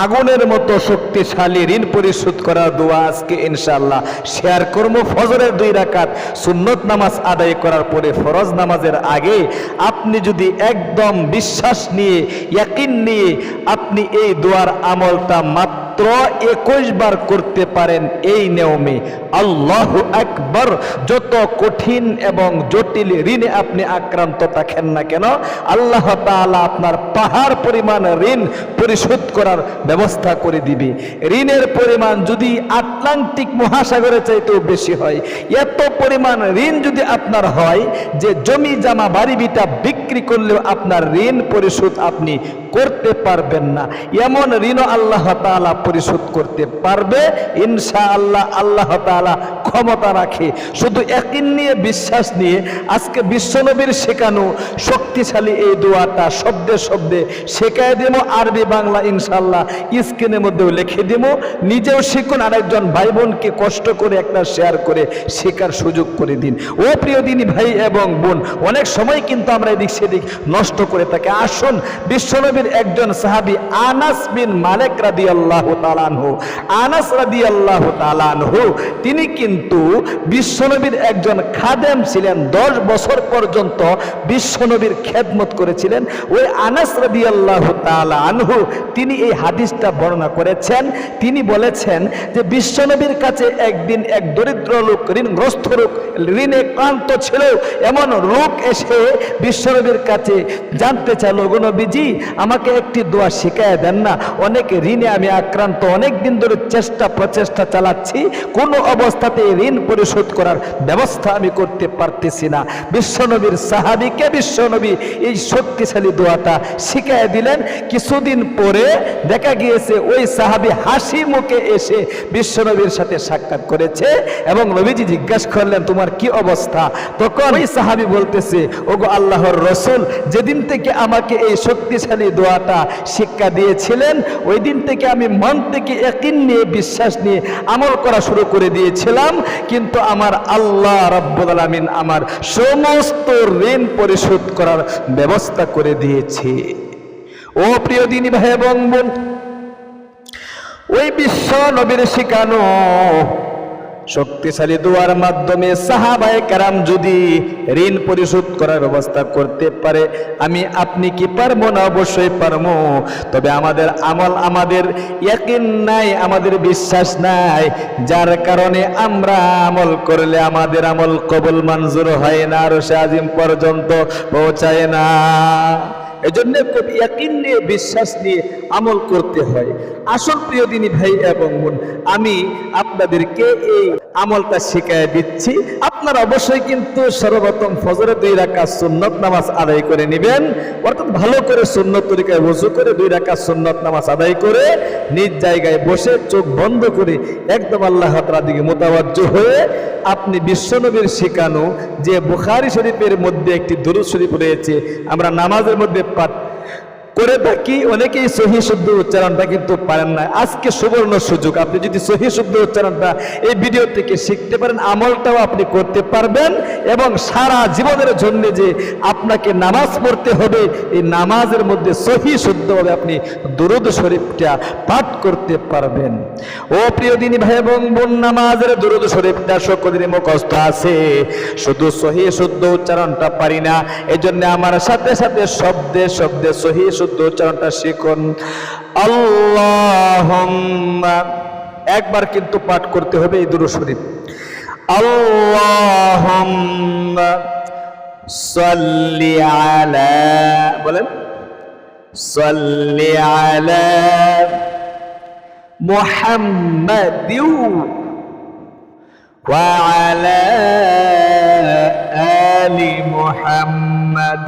আগুনের মতো শক্তিশালী ঋণ পরিশোধ করার দোয়া আজকে ইনশাল্লাহ শেয়ার কর্ম ফজরের দুই রাকাত, সুন্নত নামাজ আদায় করার পরে ফরজ নামাজের আগে আপনি যদি একদম বিশ্বাস নিয়ে, ইয়াকিন নিয়ে আপনি এই দোয়ার আমলটা মাত্র একুশ বার করতে পারেন এই নিয়মে। আল্লাহ একবার যত কঠিন এবং জটিল ঋণে আপনি আক্রান্ত থাকেন না কেন, আল্লাহ তাআলা আপনার পাহাড় পরিমাণ ঋণ পরিশোধ করার ব্যবস্থা করে দিবে। ঋণের পরিমাণ যদি আটলান্টিক মহাসাগরের চাইতেও বেশি হয়, এত পরিমাণ ঋণ যদি আপনার হয় যে জমি জামা বাড়ি বিটা বিক্রি করলেও আপনার ঋণ পরিশোধ আপনি করতে পারবেন না। এমন ঋণও আল্লাহ তাআলা পরিশোধ করতে পারবে ইনশা আল্লাহ আল্লাহ তাআলা ক্ষমতা রাখে। শুধু একদিন নিয়ে বিশ্বাস নিয়ে, আজকে বিশ্বনবীর শেখানো শক্তিশালী এই দোয়াটা শব্দে শব্দে শেখায় দেবো আরবি বাংলা ইনশাল্লাহ স্ক্রিনের মধ্যেও লিখে দেবো নিজেও শিখুন, আরেকজন ভাই বোনকে কষ্ট করে একটা শেয়ার করে শেখার সুযোগ করে দিন। ও প্রিয় দিনী ভাই এবং বোন, অনেক সময় কিন্তু আমরা এদিক সেদিক নষ্ট করে থাকি। আসুন, বিশ্বনবীর একজন সাহাবী আনাস বিন মালিক রাদি আল্লাহ তালানহু আনাস রাদি আল্লাহ তালানহু তিনি কিন্তু বিশ্বনবীর একজন খাদেম ছিলেন। দশ বছর পর্যন্ত বিশ্বনবীর খেদমত করেছিলেন। ওই আনাস রাদি আল্লাহ আনহু, তিনি এই হাদিসটা বর্ণনা করেছেন। তিনি বলেছেন যে, বিশ্বনবীর কাছে একদিন এক দরিদ্র লোক, ঋণগ্রস্ত লোক, ঋণে ক্লান্ত ছিল। এমন লোক এসে বিশ্বনবীর কাছে জানতে চাইল নবীজি, আমাকে একটি দোয়া শিখায় দেন না। অনেক ঋণে আমি আক্রান্ত অনেক দিন ধরে চেষ্টা প্রচেষ্টা চালাচ্ছি, কোনো অবস্থাতে ঋণ পরিশোধ করার ব্যবস্থা আমি করতে পারতেছি না। বিশ্বনবীর সাহাবিকে বিশ্বনবী এই শক্তিশালী দোয়াটা শিখায় দিলেন। কিছুদিন পরে দেখা গিয়েছে ওই সাহাবি হাসি মুখে এসে বিশ্বনবীর সাথে সাক্ষাৎ করেছে এবং নবীজি জিজ্ঞাসা করলেন, তোমার কি অবস্থা? তখন ওই সাহাবি বলতেছে, ওগো আল্লাহর রসুল, যেদিন থেকে আমাকে এই শক্তিশালী দোয়াটা শিক্ষা দিয়েছিলেন, ওই দিন থেকে আমি মন থেকে একিন নিয়ে বিশ্বাস নিয়ে আমল করা শুরু করে দিয়েছিলাম, কিন্তু আমার আল্লাহ রব্বুল আলমিন আমার সমস্ত ঋণ পরিশোধ করার ব্যবস্থা করে দিয়েছে। ও প্রিয় দিনী ভাই এবং ওই বিশ্ব নবীর শিখানো শক্তিশালী দোয়ার মাধ্যমে সাহাবায়ে কারাম যদি ঋণ পরিশোধ করার ব্যবস্থা করতে পারে, আমি আপনি কি পারব? না, অবশ্যই পারব। তবে আমাদের আমল আমাদের ইয়াকিন নাই, আমাদের বিশ্বাস নাই। যার কারণে আমরা আমল করলে আমাদের আমল কবুল, মঞ্জুর হয় না, আর সে আজিম পর্যন্ত পৌঁছায় না। এজন্য খুব ইয়াকিন নিয়ে বিশ্বাস নিয়ে আমল করতে হয়। আসল প্রিয় দিনী ভাই এবং বোন, আমি আপনাদেরকে এই আমলটা শিখায় দিচ্ছি। আপনারা অবশ্যই কিন্তু সর্বপ্রথম ফজরে দুই রাকাত সুন্নত নামাজ আদায় করে নেবেন। অর্থাৎ ভালো করে সুন্নত তরিকায় বসু করে দুই রাকাত সুন্নত নামাজ আদায় করে নিজ জায়গায় বসে চোখ বন্ধ করে একদম আল্লাহ তাআলার দিকে মোতাবাজ্য হয়ে আপনি বিশ্বনবীর শেখানো যে বুখারি শরীফের মধ্যে একটি দুরুদ শরীফ রয়েছে, আমরা নামাজের মধ্যে পাঠ করে থাকি অনেকেই সহি শুদ্ধ উচ্চারণটা কিন্তু পারেন না। আজকে সুবর্ণ সুযোগ। আপনি যদি সহি শুদ্ধ উচ্চারণটা এই ভিডিও থেকে শিখতে পারেন, আমলটাও আপনি করতে পারবেন এবং সারা জীবনের জন্য যে আপনাকে নামাজ পড়তে হবে, এই নামাজের মধ্যে সহি শুদ্ধভাবে আপনি দুরুদ শরীফটা পাঠ করতে পারবেন। ও প্রিয় দিনী ভাই এবং বোন, নামাজের দুরুদ শরীফটা সকলেরই মুখস্থ আছে। শুধু সহি শুদ্ধ উচ্চারণটা পারি না, এজন্য আমার সাথে সাথে শব্দে শব্দে সহি শুদ্ধ উচ্চারণটা শিখুন আল্লাহ একবার কিন্তু পাঠ করতে হবে এই দুরুদ শরীফ আল্লাহ সাল্লি আলা বলেন সাল্লি আলা محمد وعلى آل محمد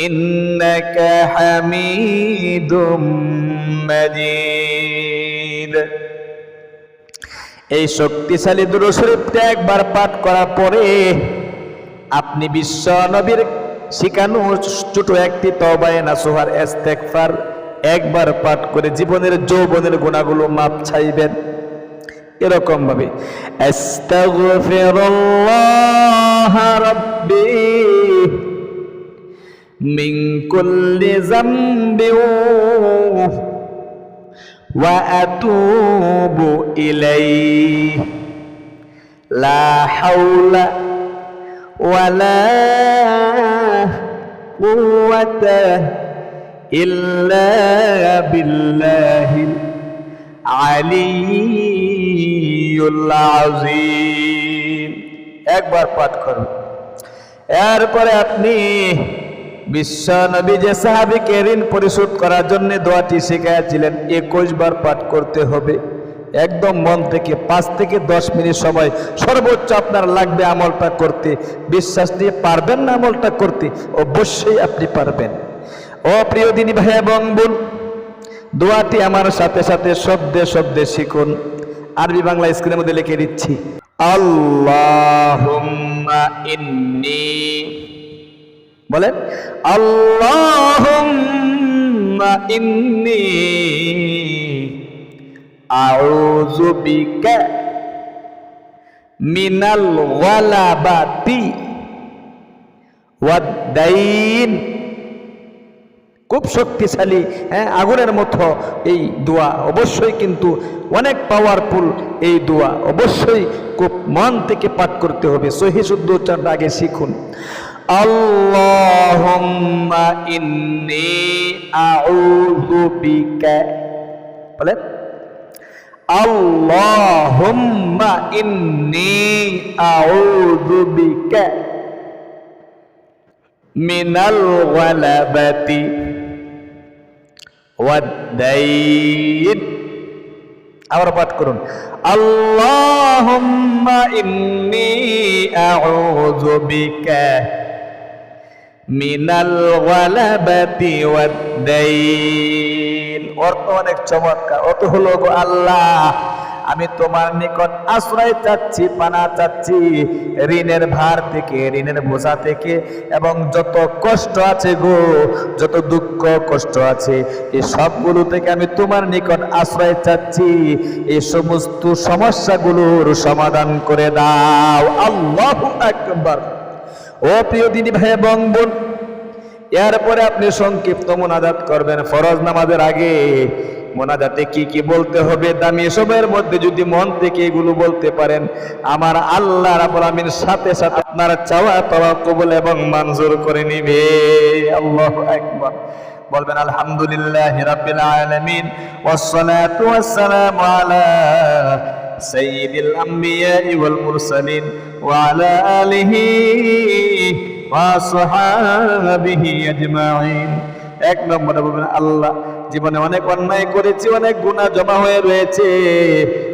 إنك حميد مجيد এই শক্তিশালী দুরু শরীফটা একবার পাঠ করার পরে আপনি বিশ্ব নবীর শিখানো ছোট একটি তবায় নাসুহার এস্তেকফার একবার পাঠ করে জীবনের যৌবনের গুণাগুলো মাপ চাইবেন এরকম ভাবে আস্তাগফিরুল্লাহ রাব্বি কুল্লি যামবি ওয়া আতুবু ইলাইহি লা হাওলা ওয়ালা কুওয়াতা ইল্লা বিল্লাহিল আলিয়ুল আজিম একবার পাঠ করুন। এরপরে আপনি বিশ্ব নবী যে সাহাবিকে ঋণ পরিশোধ করার জন্য দোয়াটি শিখাইছিলেন একুশ বার পাঠ করতে হবে। একদম মন থেকে পাঁচ থেকে দশ মিনিট সময় সর্বোচ্চ আপনার লাগবে আমলটা করতে। বিশ্বাস নিয়ে পারবেন না আমলটা করতে? অবশ্যই আপনি পারবেন। অপ্রিয় দিনী ভাই এবং বোন, দোয়াটি আমার সাথে সাথে শব্দে শব্দে শিখুন। আরবি বাংলা স্ক্রিনের মধ্যে লিখে দিচ্ছি, আল্লাহুম্মা ইন্নি বলেন আল্লাহ ইন্নি আউযু মিনাল গলাবাতি ওয়াদ-দাইন খুব শক্তিশালী হ্যাঁ আগুনের মতো এই দোয়া। অবশ্যই কিন্তু অনেক পাওয়ারফুল এই দোয়া। অবশ্যই খুব মন থেকে পাঠ করতে হবে। সহি শুদ্ধ উচ্চারণটা আগে শিখুন। আল্লাহুম্মা ইন্নি আউযু বিকা। বলেন আল্লাহুম্মা ইন্নি আউযু বিকা মিনাল গলাবাতি ওয়াদ-দাইন আবার পাঠ করুন, আল্লাহুম্মা ইন্নি আউযু বিকা। মিনাল গলাবাতি ওয়াদ-দাইন। অর্থ অনেক চমৎকার। অর্থ হলো, গো আল্লাহ, আমি তোমার নিকট আশ্রয় চাচ্ছি, পানা চাচ্ছি ঋণের ভার থেকে, ঋণের বোঝা থেকে, এবং যত কষ্ট আছে গো, যত দুঃখ, কষ্ট আছে এই সবগুলো থেকে আমি তোমার নিকট আশ্রয় চাচ্ছি। এই সমস্ত সমস্যাগুলোর সমাধান করে দাও। আল্লাহ আকবার। ও প্রিয় দিনী ভাই এবং বোন, এরপরে আপনি সংক্ষিপ্ত মোনাজাত করবেন। ফরজ নামাজের আগে মোনাজাতে কি কি বলতে হবে, দামি এসবের মধ্যে যদি মন থেকে এগুলো বলতে পারেন, আমার আল্লাহ রাব্বুল আমিন সাথে সাথে আপনার চাওয়া পাওয়া কবুল এবং মঞ্জুর করে নিবে। আল্লাহু আকবার। বলবেন, আলহামদুলিল্লাহ রাব্বিল আলামিন, ওয়াসসালাতু ওয়াসসালামু আলা মুরসালিন ওয়া আলা আলিহি ওয়া সাহাবিহি আজমাইন এক নম্বরে বলবেন, আল্লাহ, জীবনে অনেক অন্যায় করেছি, অনেক গুনাহ জমা হয়ে রয়েছে।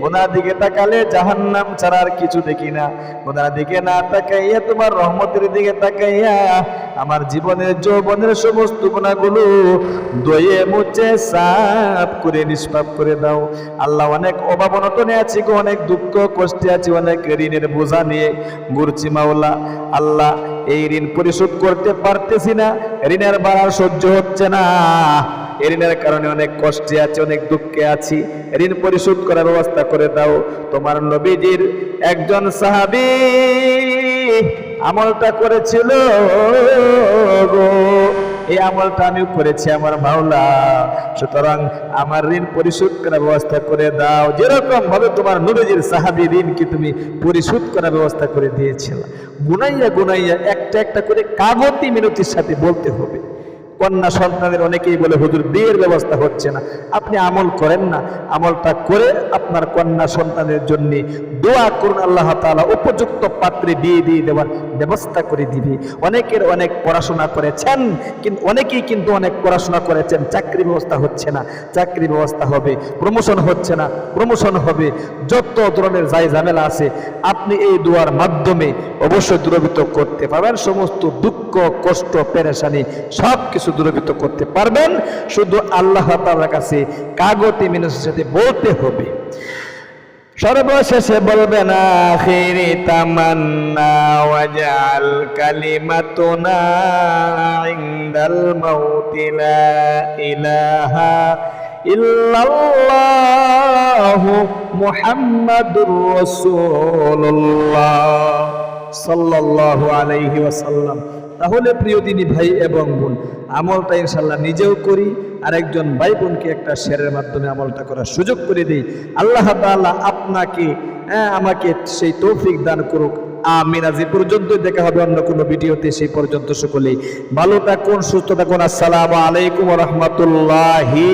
গুনার দিকে তাকালে জাহান্নাম ছাড়া আর কিছু দেখি না। গুনার দিকে না তাকাইয়া, তোমার রহমতের দিকে তাকাইয়া আমার জীবনের যৌবনের সমস্ত গুণাগুলো দয়ে মুছে সাফ করে, নিষ্পাপ করে দাও। আল্লাহ অনেক অভাব অনটনে আছি গো, অনেক দুঃখ কষ্টে আছি, অনেক ঋণের বোঝা নিয়ে ঘুরছি মাওলা। আল্লাহ এই ঋণ পরিশোধ করতে পারতেছি না, ঋণের বাড়ার সহ্য হচ্ছে না। ঋণের কারণে অনেক কষ্টে আছি, অনেক দুঃখে আছি। ঋণ পরিশোধ করার ব্যবস্থা করে দাও। তোমার নবীজির একজন সাহাবী আমলটা করেছিল গো। এই আমলটা আমি করেছি আমার মাওলা। সুতরাং আমার ঋণ পরিশোধ করার ব্যবস্থা করে দাও। যেরকম ভাবে তোমার নবীজির ঋণ ঋণকে তুমি পরিশোধ করার ব্যবস্থা করে দিয়েছিল। গুনাইয়া গুনাইয়া একটা একটা করে কাগতি মিনতির সাথে বলতে হবে। কন্যা সন্তানের অনেকেই বলে, হুজুর, বিয়ের ব্যবস্থা হচ্ছে না। আপনি আমল করেন না। আমলটা করে আপনার কন্যা সন্তানের জন্য দোয়া করুন, আল্লাহ তাআলা উপযুক্ত পাত্রে বিয়ে দিয়ে দেওয়ার ব্যবস্থা করে দিবে। অনেকের অনেক পড়াশোনা করেছেন, কিন্তু অনেকেই কিন্তু অনেক পড়াশোনা করেছেন। চাকরি ব্যবস্থা হচ্ছে না। চাকরি ব্যবস্থা হবে প্রমোশন হচ্ছে না। প্রমোশন হবে। যত ধরনের যাই ঝামেলা আছে, আপনি এই দোয়ার মাধ্যমে অবশ্যই দূরীভূত করতে পারবেন। সমস্ত দুঃখ কষ্ট, পেরেশানি সব কিছু দূরীভূত করতে পারবেন। শুধু আল্লাহ তাআলার কাছে কাগতে মিনসের সাথে বলতে হবে। সর্বশেষে বলবেন, আখিরি কালিমাতুনা ইনদাল মাউতি লা ইলাহা ইল্লাল্লাহু মুহাম্মাদুর রাসূলুল্লাহ সাল্লাল্লাহু আলাইহি ওয়াসাল্লাম। তাহলে প্রিয় দিনী ভাই এবং বোন আমলটা ইনশাল্লাহ নিজেও করি আর একজন ভাই বোনকে একটা শেয়ারের মাধ্যমে আমলটা করার সুযোগ করে দিই। আল্লাহ তাআলা আপনাকে হ্যাঁ, আমাকে সেই তৌফিক দান করুক। আমিন। আজ পর্যন্ত দেখা হবে অন্য কোনো ভিডিওতে। সেই পর্যন্ত সকলেই ভালো থাকুন সুস্থ থাকুন। আসসালামু আলাইকুম রহমতুল্লাহি